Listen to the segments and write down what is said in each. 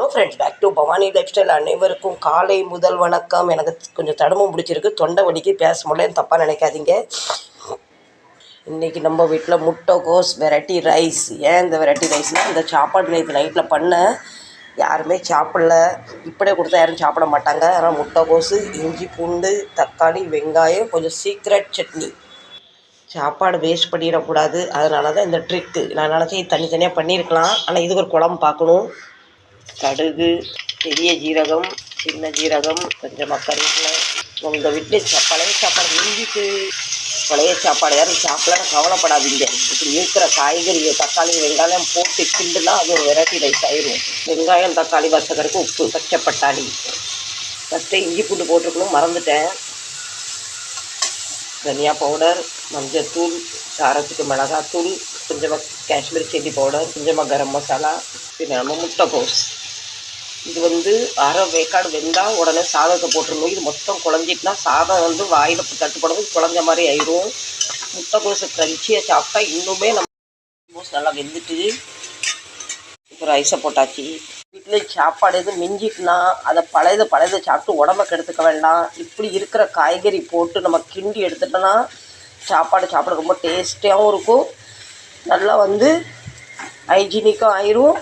Hello friends back to Bhavani life style அனைவருக்கும் காலை முதல் வணக்கம். எனக்கு கொஞ்சம் தடமும் பிடிச்சிருக்கு. தொண்டை வலிக்கு பேச முடியல. தப்பாக நினைக்காதீங்க. இன்றைக்கி நம்ம வீட்டில் முட்டைகோஸ் வெரைட்டி ரைஸ். ஏன் இந்த வெரைட்டி ரைஸ்னால் இந்த சாப்பாடு நேற்று நைட்டில் பண்ணேன் யாருமே சாப்பிடல. இப்படியே கொடுத்தா யாரும் சாப்பிட மாட்டாங்க. ஆனால் முட்டைகோஸு இஞ்சி பூண்டு தக்காளி வெங்காயம் கொஞ்சம் சீக்ரெட் சட்னி. சாப்பாடு வேஸ்ட் பண்ணிடக்கூடாது. அதனால தான் இந்த ட்ரிக்கு நான் நினச்சேன் தனித்தனியாக பண்ணியிருக்கலாம். ஆனால் இதுக்கு ஒரு குழம்பு பார்க்கணும். கடுகு பெரிய ஜீரகம் சின்ன ஜீரகம் கொஞ்சமாக கருவேப்பிலை உங்கள் வீட்டில் பழைய சாப்பாடு மிஞ்சிட்டு பழைய சாப்பாடு யாரும் சாப்பிடலாம் கவலைப்படாதீங்க. இப்படி இருக்கிற காய்கறி தக்காளி வெங்காயம் போட்டு கிண்டுனா அது ஒரு வெரைட்டி ரைஸ் ஆயிரும். வெங்காயம் தக்காளி வசக்கருக்கு உப்பு பச்சை ஃபஸ்ட்டு இஞ்சி பூண்டு போட்டுருக்கணும் மறந்துட்டேன். தனியா பவுடர் மஞ்சத்தூள் காரத்துக்கு மிளகாத்தூள் கொஞ்சமாக காஷ்மீர் சில்லி பவுடர் கொஞ்சமாக கரம் மசாலா பின்ன நம்ம முட்டைகோஸ் இது வந்து அரை வேக்காடு வெந்தால் உடனே சாதத்தை போட்டுருணும் இது மொத்தம் குழஞ்சிட்டுனா சாதம் வந்து வாயில் தட்டுப்படும். குழஞ்ச மாதிரி ஆயிரும். முட்டைக்கோசு க்ரன்ச்சியாக சாப்பிட்டா இன்னுமே நம்ம கோஸ் நல்லா வெந்துட்டு இப்போ ரைஸை போட்டாச்சு. வீட்டில் சாப்பாடு எதுவும் மிஞ்சிட்டுனா அதை பழையதை பழையதை சாப்பிட்டு உடம்ப கெடுத்துக்க வேண்டாம். இப்படி இருக்கிற காய்கறி போட்டு நம்ம கிண்டி எடுத்துட்டோன்னா சாப்பாடு சாப்பிட ரொம்ப டேஸ்டியாகவும் இருக்கும். நல்லா வந்து ஹைஜீனிக்கும் ஆயிரும்.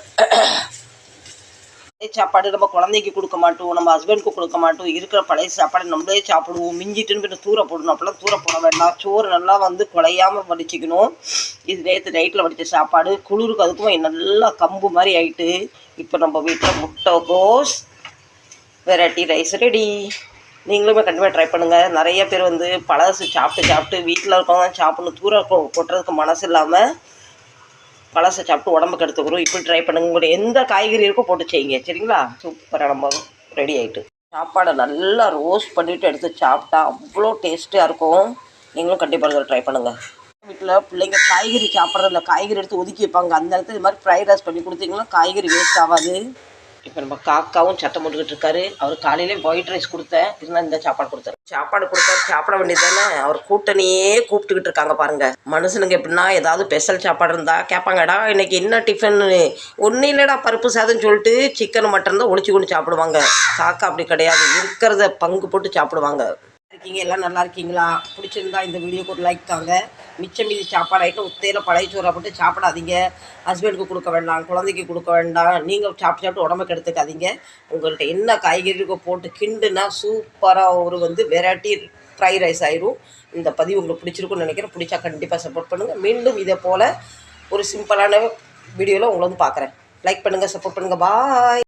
சாப்பாடு நம்ம குழந்தைக்கு கொடுக்க மாட்டோம் நம்ம ஹஸ்பண்டுக்கு கொடுக்க மாட்டோம். இருக்கிற பழைய சாப்பாடு நம்மளே சாப்பிடுவோம். மிஞ்சிட்டுன்னு பின்ன தூர போடணும். அப்போலாம் தூர போட வேண்டாம். சோறு நல்லா வந்து குழையாம வடிச்சிக்கணும். இது நேற்று நைட்டில் வடித்த சாப்பாடு. குளிருக்கு அதுக்கும் நல்லா கம்பு மாதிரி ஆயிட்டு இப்போ நம்ம வீட்டில் முட்டை கோஸ் வெரைட்டி ரைஸ் ரெடி நீங்களுமே கண்டிப்பாக ட்ரை பண்ணுங்கள் நிறைய பேர் வந்து பழசு சாப்பிட்டு சாப்பிட்டு வீட்டில் இருக்கவங்க சாப்பிடணும். தூர கொட்டுறதுக்கு மனசு இல்லாமல் பழசை சாப்பிட்டு உடம்புக்கு எடுத்துக்கிறோம் இப்படி ட்ரை பண்ணுங்க. உங்களுடைய எந்த காய்கறி இருக்கோ போட்டு செய்யுங்க. சரிங்களா? சூப்பராக நம்ம ரெடி ஆகிட்டு சாப்பாடை நல்லா ரோஸ்ட் பண்ணிவிட்டு எடுத்து சாப்பிட்டா அவ்வளோ டேஸ்ட்டாக இருக்கும். நீங்களும் கண்டிப்பாக ட்ரை பண்ணுங்கள் வீட்டில் பிள்ளைங்க காய்கறி சாப்பிட்றதில்ல காய்கறி எடுத்து ஒதுக்கி வைப்பாங்க. அந்த இடத்துல இது மாதிரி ஃப்ரைட் ரைஸ் பண்ணி கொடுத்தீங்கன்னா காய்கறி வேஸ்ட் ஆகாது. இப்போ நம்ம காக்காவும் சத்தம் போட்டுக்கிட்டு இருக்காரு. அவர் காலையிலே ஒயிட் ரைஸ் கொடுத்தேன். இருந்தால் இந்த சாப்பாடு கொடுத்தாரு சாப்பாடு கொடுத்தாரு சாப்பிட வேண்டியது தானே அவர் கூட்டணியே கூப்பிட்டுக்கிட்டு இருக்காங்க பாருங்க. மனுஷனுங்க எப்படின்னா ஏதாவது ஸ்பெஷல் சாப்பாடு இருந்தால் கேட்பாங்கடா இன்னைக்கு என்ன டிஃபன் ஒன்றும் இல்லைடா பருப்பு சாதம் சொல்லிட்டு சிக்கன் மட்டன் தான் ஒழிச்சு கொண்டு சாப்பிடுவாங்க. காக்கா அப்படி கிடையாது. இருக்கிறத பங்கு போட்டு சாப்பிடுவாங்க. இருக்கீங்க? எல்லாம் நல்லா இருக்கீங்களா? பிடிச்சிருந்தா இந்த வீடியோக்கு ஒரு லைக் தாங்க. மிச்சம் மீதி சாப்பாடு ஐட்டம் உத்தையில் பழைய சோறை போட்டு சாப்பிடாதீங்க. ஹஸ்பண்டுக்கு கொடுக்க வேண்டாம் குழந்தைக்கு கொடுக்க வேண்டாம். நீங்கள் சாப்பிட்டு சாப்பிட்டு உடம்புக்கு எடுத்துக்காதீங்க உங்கள்கிட்ட என்ன காய்கறி போட்டு கிண்டுனா சூப்பராக ஒரு வந்து வெரைட்டி ஃப்ரை ரைஸ் ஆயிரும். இந்த பதிவு உங்களுக்கு பிடிச்சிருக்குன்னு நினைக்கிறேன். பிடிச்சா கண்டிப்பாக சப்போர்ட் பண்ணுங்கள் மீண்டும் இதே போல் ஒரு சிம்பிளான வீடியோவில் உங்களை வந்து பார்க்குறேன். லைக் பண்ணுங்கள் சப்போர்ட் பண்ணுங்கள் பாய்